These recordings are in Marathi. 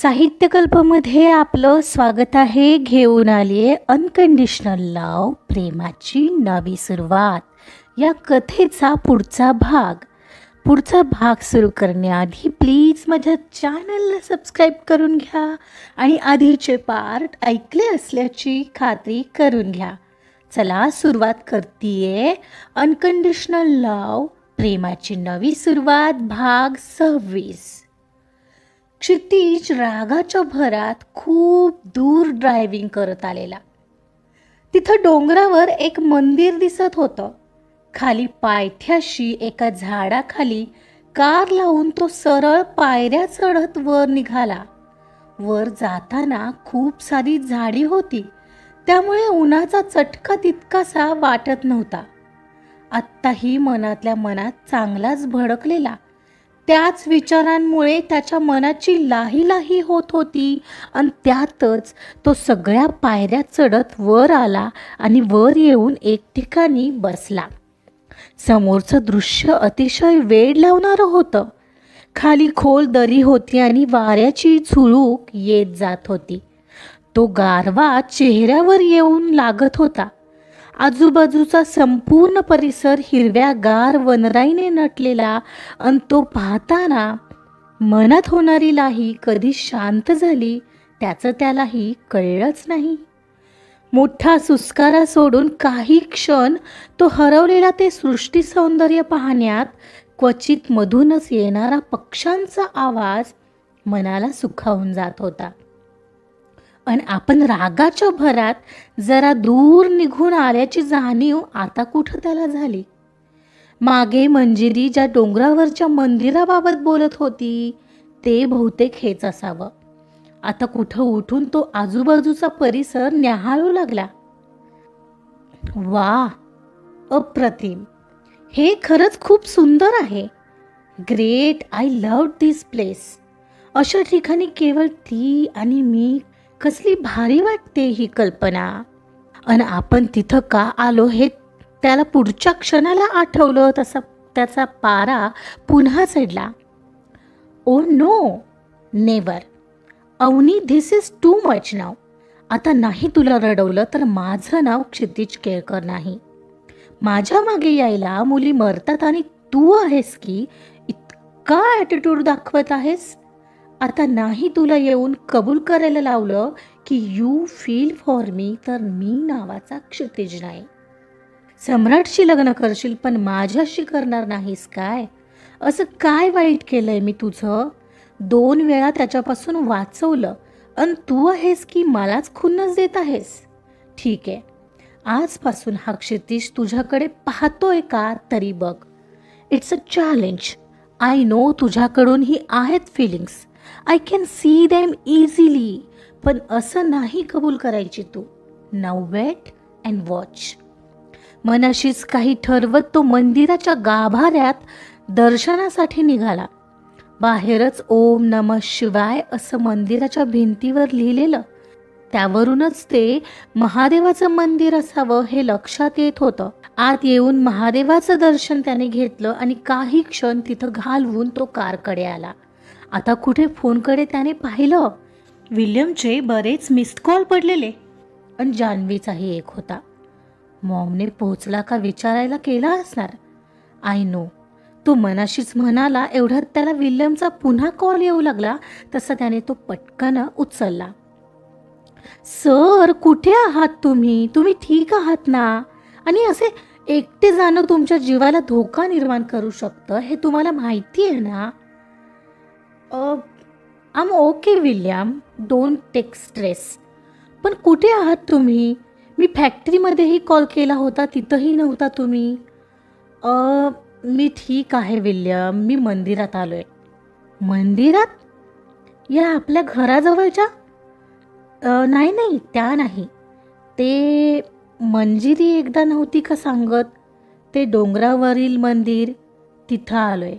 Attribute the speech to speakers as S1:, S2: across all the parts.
S1: साहित्यकल्पमध्ये आपलं स्वागत आहे. घेऊन आली आहे अनकंडिशनल लाव प्रेमाची नवी सुरुवात. या कथेचा पुढचा भाग. पुढचा भाग सुरू करण्याआधी प्लीज माझ्या चॅनलला सबस्क्राईब करून घ्या आणि आधीचे पार्ट ऐकले असल्याची खात्री करून घ्या. चला सुरुवात करतीये. अनकंडिशनल लाव प्रेमाची नवी सुरुवात भाग सव्वीस. क्षितिज रागाच्या भरात खूप दूर ड्रायव्हिंग करत आलेला. तिथं डोंगरावर एक मंदिर दिसत होतं. खाली पायथ्याशी एका झाडाखाली कार लावून तो सरळ पायऱ्या चढत वर निघाला. वर जाताना खूप सारी झाडी होती. त्यामुळे उन्हाचा चटका तितकासा वाटत नव्हता. आत्ताही मनातल्या मनात चांगलाच भडकलेला. त्याच विचारांमुळे त्याच्या मनाची लाही लाही होत होती. आणि त्यातच तो सगळ्या पायऱ्या चढत वर आला आणि वर येऊन एक ठिकाणी बसला. समोरचं दृश्य अतिशय वेड लावणारं होतं. खाली खोल दरी होती आणि वाऱ्याची झुळूक येत जात होती. तो गारवा चेहऱ्यावर येऊन लागत होता. आजूबाजूचा संपूर्ण परिसर हिरव्या गार वनराईने नटलेला आणि तो पाहताना मनात होणारी लाही कधी शांत झाली त्याचं त्यालाही कळलंच नाही. मोठा सुस्कारा सोडून काही क्षण तो हरवलेला ते सृष्टी सौंदर्य पाहण्यात क्वचित मधूनच येणारा पक्ष्यांचा आवाज मनाला सुखावून जात होता. आणि आपण रागाच्या भरात जरा दूर निघून आल्याची जाणीव आता कुठं त्याला झाली? मागे मंजिरी ज्या डोंगरावरच्या मंदिराबाबत बोलत होती ते बहुतेक हेच असावं. आता कुठं उठून तो आजूबाजूचा परिसर न्याहाळू लागला. वा अप्रतिम. हे खरंच खूप सुंदर आहे. Great I love this place. अशा ठिकाणी केवळ ती आणि मी कसली भारी वाटते ही कल्पना. आणि आपण तिथं का आलो हे त्याला पुढच्या क्षणाला आठवलं तसा त्याचा पारा पुन्हा चढला. ओ no never. Avani this is too much now आता नाही तुला रडवलं तर माझं नाव क्षितिज केळकर नाही. माझ्या मागे यायला मुली मरतात आणि तू आहेस की इतका ॲटिट्यूड दाखवत आहेस? आता नाही तुला येऊन कबूल करायला लावलं की यू फील फॉर मी तर मी नावाचा क्षितिज नाही. सम्राटशी लग्न करशील पण माझ्याशी करणार नाहीस काय? असं काय वाईट केलंय मी तुझं? दोन वेळा त्याच्यापासून वाचवलं आणि तू आहेस की मलाच खुन्नस देत आहेस? ठीक आहे. आजपासून हा क्षितिज तुझ्याकडे पाहतोय का तरी बघ. It's a challenge I know तुझ्याकडून ही आहेत feelings I can see them easily पण असं नाही कबूल करायची तू. नाव वेट अँड वॉच मनाशीच काही ठरवत तो मंदिराच्या गाभाऱ्यात दर्शनासाठी निघाला. बाहेरच ओम नम शिवाय असं मंदिराच्या भिंतीवर लिहिलेलं. त्यावरूनच ते महादेवाचं मंदिर असावं हे लक्षात येत होतं. आत येऊन महादेवाचं दर्शन त्याने घेतलं आणि काही क्षण तिथं घालवून तो कारकडे आला. आता कुठे फोनकडे त्याने पाहिलं? विल्यमचे बरेच मिस्ड कॉल पडलेले. आणि जान्हवीचाही एक होता. मॉमने पोहोचला का विचारायला केला असणार? आय नो तो मनाशीच म्हणाला एवढ्यात त्याला विल्यमचा पुन्हा कॉल येऊ लागला. तसा त्याने तो पटकन उचलला. सर कुठे आहात तुम्ही? तुम्ही ठीक आहात ना? आणि असे एकटे जाणं तुमच्या जीवाला धोका निर्माण करू शकतं हे तुम्हाला माहिती आहे ना? आम okay William don't take stress पण कुठे आहात तुम्ही? मी फॅक्टरीमध्येही कॉल केला होता तिथंही नव्हता तुम्ही. मी ठीक आहे विल्यम मी मंदिरात आलो आहे मंदिरात? या आपल्या घराजवळच्या? नाही नाही त्या नाही. ते मंजिरी एकदा नव्हती का सांगत? ते डोंगरावरील मंदिर तिथं आलो आहे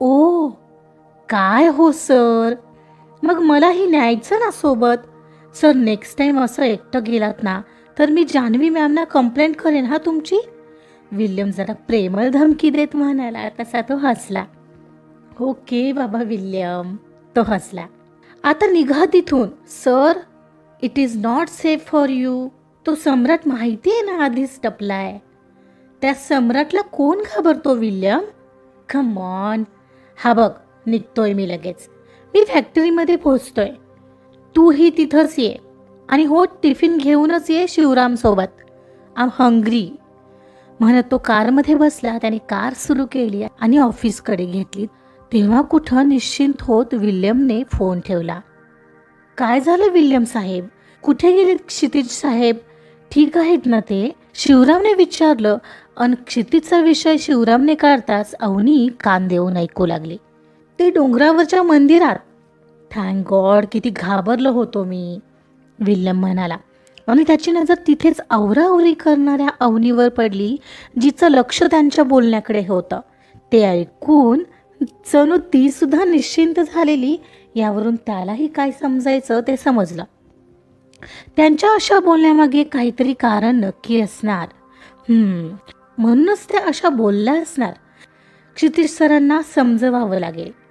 S1: ओ! काय हो सर? मग मलाही न्यायचं ना सोबत? सर नेक्स्ट टाईम असं एकटं गेलात ना तर मी जान्हवी मॅमना कंप्लेंट करेन हा तुमची? विल्यम जरा प्रेमळ धमकी देत म्हणाला तसा तो हसला. ओके बाबा विल्यम तो हसला. आता निघा तिथून sir. It is not safe for you तो सम्राट माहिती आहे ना आधीच टपलाय त्या सम्राटला कोण घाबरतो विल्यम? कम ऑन हा बघ निघतोय मी लगेच. मी फॅक्टरीमध्ये पोहोचतोय. तूही तिथंच ये. आणि हो टिफिन घेऊनच ये शिवरामसोबत आम हंग्री म्हणत तो कारमध्ये बसला त्याने कार सुरू केली आणि ऑफिसकडे घेतली. तेव्हा कुठं निश्चिंत होत विल्यमने फोन ठेवला. काय झालं विल्यम साहेब? कुठे गेले क्षितिज साहेब? ठीक आहेत ना ते? शिवरामने विचारलं. अन क्षितिजचा विषय शिवरामने काढताच अवनी कान देऊन ऐकू लागली. ते डोंगरावरच्या मंदिरात. थँक गॉड किती घाबरलो होतो मी विल्यम म्हणाला. आणि त्याची नजर तिथेच आवराआवरी करणाऱ्या अवनीवर पडली जिचं लक्ष त्यांच्या बोलण्याकडे होतं. ते ऐकून जणू ती सुद्धा निश्चिंत झालेली यावरून त्यालाही काय समजायचं ते समजलं. त्यांच्या अशा बोलण्यामागे काहीतरी कारण नक्की असणार. म्हणूनच त्या अशा बोलल्या असणार क्षितिज सरांना समजवावं लागेल.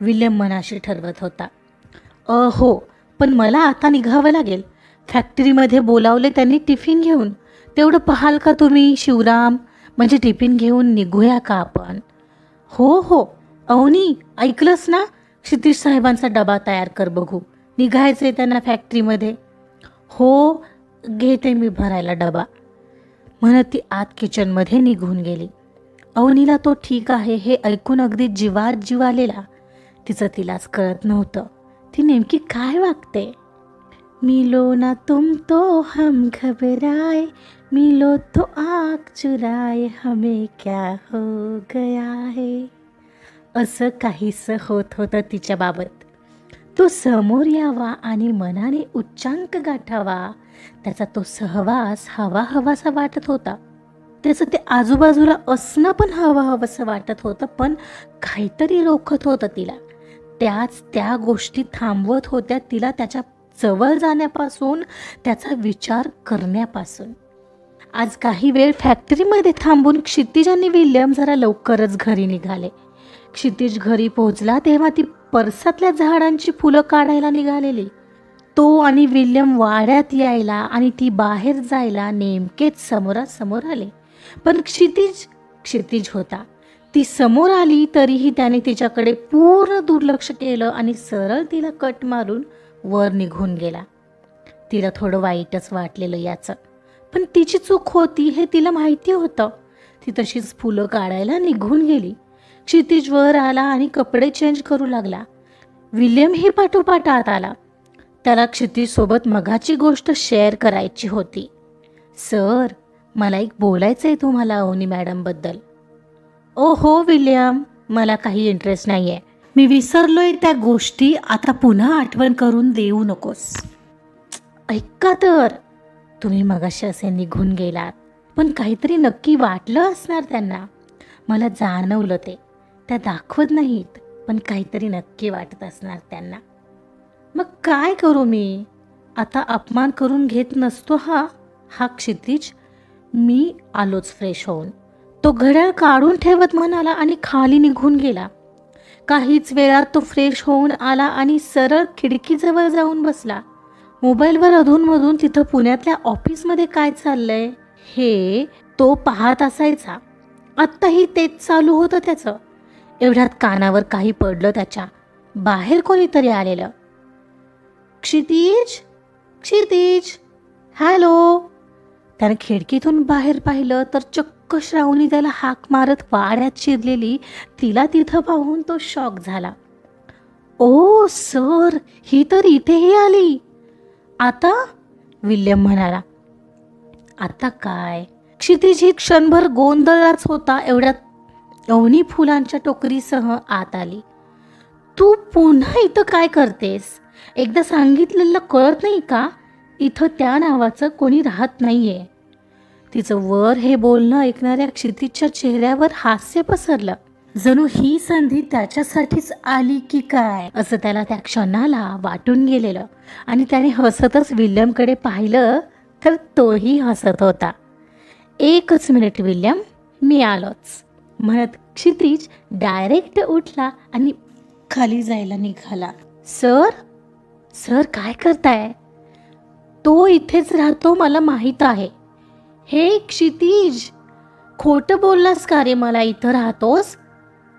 S1: विल्यम मनाशी ठरवत होता. अ हो पण मला आता निघावं लागेल. फॅक्टरीमध्ये बोलावले त्यांनी टिफिन घेऊन. तेवढं पाहाल का तुम्ही शिवराम? म्हणजे टिफिन घेऊन निघूया का आपण? हो हो. अवनी ऐकलंस ना? क्षितिज साहेबांचा डबा तयार कर बघू. निघायचं आहे त्यांना फॅक्टरीमध्ये. हो घेते मी भरायला डबा. म्हणत ती आत किचनमध्ये निघून गेली. अवनीला तो ठीक आहे हे ऐकून अगदी जीवात जीव आलेला. तिचं तिलाच कळत नव्हतं. ती नेमकी काय वागते? मिलो ना तुम तो हम घबराय मिलो तो आग चुराय हमें क्या हो गया है? असं काहीसं होत होतं तिच्याबाबत. तो समोर यावा आणि मनाने उच्चांक गाठावा. त्याचा तो सहवास हवा हवासा वाटत होता. त्याचं ते आजूबाजूला असणं पण हवं हवंसं वाटत होतं पण काहीतरी रोखत होतं तिला. त्याच त्या गोष्टी थांबवत होत्या. तिला त्याच्याजवळ जाण्यापासून त्याचा विचार करण्यापासून. आज काही वेळ फॅक्टरीमध्ये थांबून क्षितिज आणि विल्यम जरा लवकरच घरी निघाले. क्षितिज घरी पोहोचला तेव्हा ती परसातल्या झाडांची फुलं काढायला निघालेली. तो आणि विल्यम वाड्यात यायला आणि ती बाहेर जायला नेमकेच समोरासमोर आले. पण क्षितिज क्षितिज होता. ती समोर आली तरीही त्याने तिच्याकडे पूर्ण दुर्लक्ष केलं आणि सरळ तिला कट मारून वर निघून गेला. तिला थोडं वाईटच वाटलेलं याचं. पण तिची चूक होती हे तिला माहिती होतं. ती तशीच फुलं काढायला निघून गेली. क्षितिज वर आला आणि कपडे चेंज करू लागला. विल्यमही पाठोपाठ आत आला. त्याला क्षितिजसोबत मगाची गोष्ट शेअर करायची होती. सर मला एक बोलायचं आहे तुम्हाला अवनी मॅडमबद्दल. ओ हो विल्यम मला काही इंटरेस्ट नाही आहे मी विसरलोय त्या गोष्टी. आता पुन्हा आठवण करून देऊ नकोस. ऐका तर. तुम्ही मगाशी असे निघून गेलात. पण काहीतरी नक्की वाटलं असणार त्यांना. मला जाणवलं ते. त्या दाखवत नाहीत पण काहीतरी नक्की वाटत असणार त्यांना. मग काय करू मी? आता अपमान करून घेत नसतो हा? हा क्षितिज मी आलोच फ्रेश होऊन. तो घड्याळ काढून ठेवत म्हणाला आणि खाली निघून गेला. काहीच वेळात तो फ्रेश होऊन आला आणि सरळ खिडकीजवळ जाऊन बसला. मोबाईलवर अधूनमधून तिथं पुण्यातल्या ऑफिसमध्ये काय चाललंय हे तो पाहत असायचा. आत्ताही तेच चालू होतं त्याचं. एवढ्यात कानावर काही पडलं त्याच्या. बाहेर कोणीतरी आलेलं. क्षितिज? क्षितिज? हॅलो? त्याने खिडकीतून बाहेर पाहिलं तर चक्क श्रावणी त्याला हाक मारत वाड्यात शिरलेली तिला तिथं पाहून तो शॉक झाला. ओ सर ही तर इथेही आली. आता? विल्यम म्हणाला. आता काय? क्षितिजी क्षणभर गोंधळलाच होता एवढ्यात अवनी फुलांच्या टोकरीसह आत आली. तू पुन्हा इथं काय करतेस? एकदा सांगितलेलं कळत नाही का? इथं त्या नावाचं कोणी राहत नाहीये. तिचं वर हे बोलणं ऐकणाऱ्या क्षितिजच्या चेहऱ्यावर हास्य पसरलं. जणू ही संधी त्याच्यासाठीच आली की काय? असं त्याला त्या क्षणाला वाटून गेलेलं. आणि त्याने हसतच विल्यमकडे पाहिलं तर तोही हसत होता. एकच मिनिट विल्यम. मी आलोच. म्हणत क्षितिज डायरेक्ट उठला आणि खाली जायला निघाला. सर? सर काय करताय? तो इथेच राहतो मला माहीत आहे. हे क्षितिज खोटं बोललास का रे मला इथं राहतोस?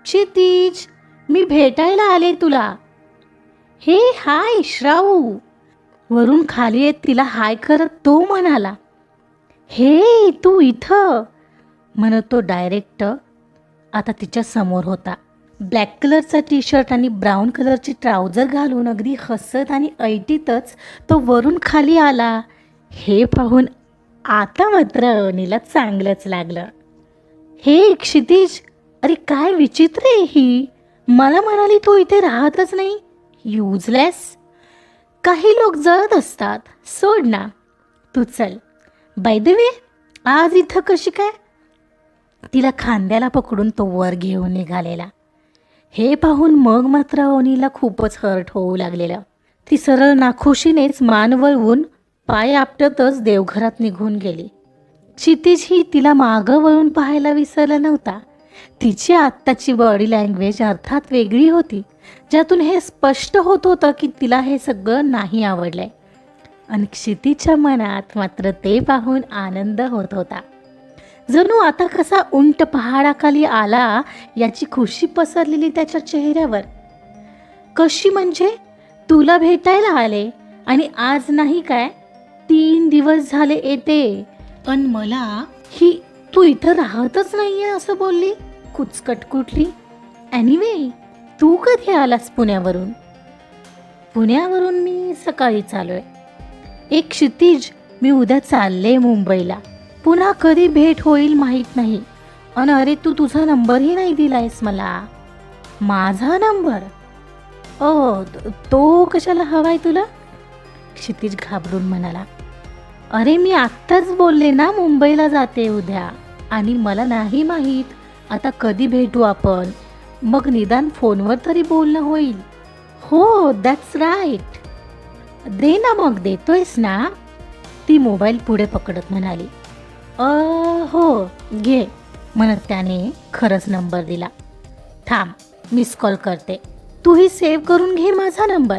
S1: क्षितिज मी भेटायला आले तुला. हे हाय श्राऊ. वरून खाली येत तिला हाय करत तो म्हणाला हे तू इथं? म्हणत तो डायरेक्ट आता तिच्या समोर होता. ब्लॅक कलरचा टी शर्ट आणि ब्राऊन कलरची ट्राउजर घालून अगदी हसत आणि ऐटीतच तो वरून खाली आला. हे पाहून आता मात्र अवनीला चांगलंच लागलं. हे क्षितिज अरे काय विचित्र आहे ही? मला म्हणाली तू इथे राहतच नाही. युजलेस? काही लोक जळत असतात. सोड ना. तू चल. बाय वे आज इथं कशी काय? तिला खांद्याला पकडून तो वर घेऊन निघालेला. हे पाहून मग मात्र अवनीला खूपच हर्ट होऊ लागलेलं. ती सरळ नाखुशीनेच मान वळवून पाय आपटतच देवघरात निघून गेली. क्षितिज ही तिला मागं वळून पाहायला विसरला नव्हता. तिची आत्ताची बॉडी लँग्वेज अर्थात वेगळी होती ज्यातून हे स्पष्ट होत होतं की तिला हे सगळं नाही आवडलंय. आणि क्षितीच्या मनात मात्र ते पाहून आनंद होत होता. जणू आता कसा उंट पहाडाखाली आला याची खुशी पसरलेली त्याच्या चेहऱ्यावर. कशी म्हणजे? तुला भेटायला आले आणि आज नाही काय? तीन दिवस झाले येते. पण मला ही तू इथं राहतच नाहीये असं बोलली. कुचकट कुठली? एनिवे तू कधी आलास पुण्यावरून? पुण्यावरून मी सकाळी चालू आहे एक क्षितिज मी उद्या चालले मुंबईला. पुन्हा कधी भेट होईल माहीत नाही. अन अरे तू तुझा नंबरही नाही दिलायस मला. माझा नंबर? ओ तो कशाला हवाय तुला? क्षितिज घाबरून म्हणाला. अरे मी आत्ताच बोलले ना मुंबईला जाते उद्या. आणि मला नाही माहीत. आता कधी भेटू आपण? मग निदान फोनवर तरी बोलणं होईल. हो दॅट्स राईट दे ना मग देतोयस ना? ती मोबाईल पुढे पकडत म्हणाली. अ हो घे म्हणत त्याने खरंच नंबर दिला. थांब मिस कॉल करते. तूही सेव्ह करून घे माझा नंबर.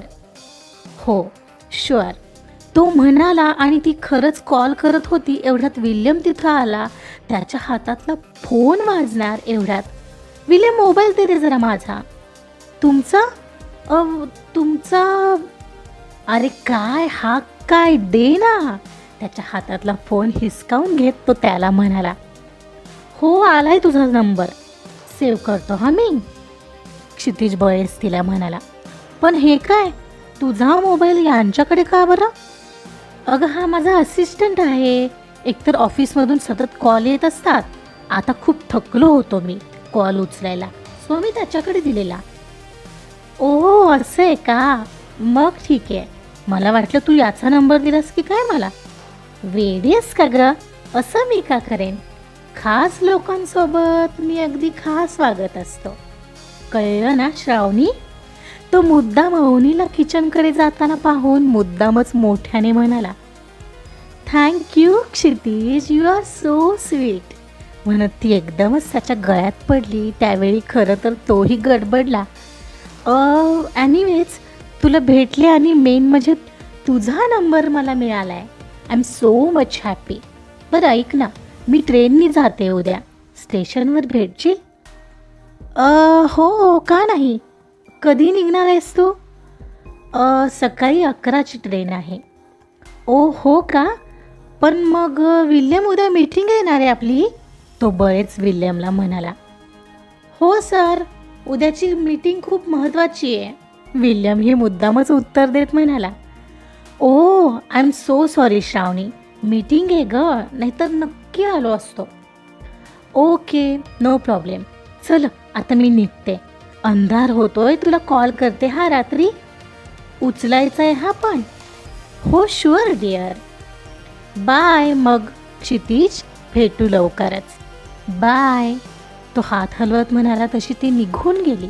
S1: हो शुअर तो म्हणाला आणि ती खरंच कॉल करत होती एवढ्यात विल्यम तिथं आला. त्याच्या हातातला फोन वाजणार एवढ्यात. विल्यम मोबाईल दे रे जरा माझा. तुमचा? अ, तुमचा? अरे काय हा काय दे ना. त्याच्या हातातला फोन हिसकावून घेत तो त्याला म्हणाला हो आलाय तुझा नंबर सेव्ह करतो हा मी. क्षितिज बळेस तिला म्हणाला पण हे काय तुझा मोबाईल यांच्याकडे का बरं? अगं हा माझा असिस्टंट आहे. एकतर ऑफिसमधून सतत कॉल येत असतात. आता खूप थकलो होतो मी कॉल उचलायला. सो मी त्याच्याकडे दिलेला. ओ असं आहे का? मग ठीक आहे. मला वाटलं तू याचा नंबर दिलास की काय मला? वेडीस का ग्र असं मी का करेन? खास लोकांसोबत मी अगदी खास वागत असतो. कळलं ना श्रावणी? तो मुद्दाम अवनीला किचनकडे जाताना पाहून मुद्दामच मोठ्याने म्हणाला thank you Kshitij you are so sweet म्हणत ती एकदमच त्याच्या गळ्यात पडली. त्यावेळी खरं तर तोही गडबडला oh, ॲनिवेज तुला भेटले आणि मेन म्हणजे तुझा नंबर मला मिळाला आहे I am so much happy बरं ऐक ना मी ट्रेननी जाते उद्या. स्टेशनवर भेटशील? अ, हो का नाही? कधी निघणार आहेस तू? सकाळी अकराची ट्रेन आहे. ओ हो का? पण मग विल्यम उद्या मीटिंग येणार आहे आपली? तो बळेच विल्यमला म्हणाला. हो सर. उद्याची मीटिंग खूप महत्त्वाची आहे. विल्यम हे मुद्दामच उत्तर देत म्हणाला. ओ I am so sorry Shravani. Meeting आहे ग. नाहीतर नक्की आलो असतो. ओके नो प्रॉब्लेम चल आता मी निघते. अंधार होतोय तुला कॉल करते हा रात्री? उचलायचा आहे हा पण. हो शुअर डिअर बाय मग क्षितिज भेटू लवकरच. बाय तो हात हलवत म्हणाला तशी ती निघून गेली.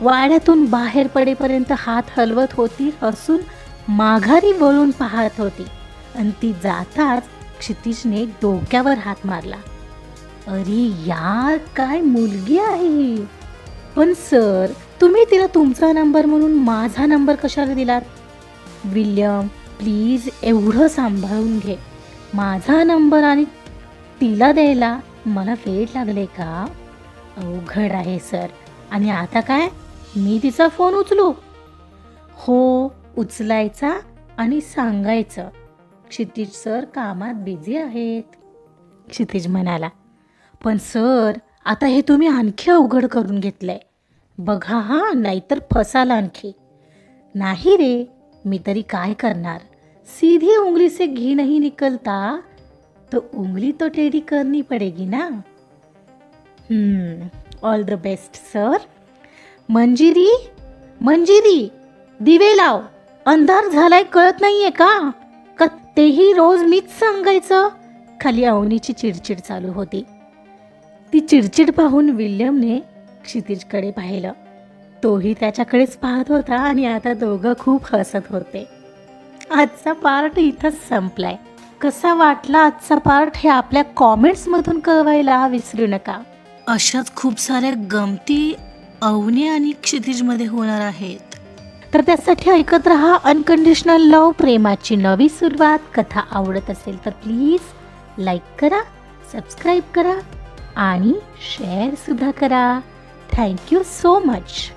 S1: वाड्यातून बाहेर पडेपर्यंत हात हलवत होती हसून माघारी वळून पाहत होती. आणि ती जाताच क्षितिजने डोक्यावर हात मारला. अरे यार काय मुलगी आहे ही? पण सर तुम्ही तिला तुमचा नंबर म्हणून माझा नंबर कशाला दिलात? विल्यम प्लीज एवढं सांभाळून घे. माझा नंबर आणि तिला द्यायला मला वेळ लागले का? अवघड आहे सर. आणि आता काय? मी तिचा फोन उचलू? हो उचलायचा आणि सांगायचं. क्षितिज सर कामात बिझी आहेत. क्षितिज म्हणाला पण सर आता हे तुम्ही आणखी अवघड करून घेतलंय. बघा हा नाहीतर फसाल आणखी. नाही रे मी तरी काय करणार? सीधी उंगली से घी नहीं निकलता तो उंगली तो टेढ़ी करनी पड़ेगी ना? All the best sir Manjiri Manjiri दिवे लाव. अंधार झालाय कळत नाहीये का? का तेही रोज मीच सांगायचं. खाली अवनीची चिडचिड चालू होती. ती चिडचिड पाहून विल्यमने क्षितिजकडे पाहिलं. तोही त्याच्याकडेच पाहत होता आणि आता दोघं खूप हसत होते. आजचा पार्ट इथंच संपलाय. कसा वाटला आजचा पार्ट हे आपल्या कॉमेंट्समधून कळवायला विसरू नका. अशाच खूप साऱ्या गमती अवनी आणि क्षितिजमध्ये होणार आहेत. तर त्यासाठी ऐकत रहा अनकंडिशनल लव प्रेमाची नवी सुरुवात. कथा आवडत असेल तर प्लीज लाईक करा सबस्क्राईब करा. आणि शेअरसुद्धा करा. Thank you so much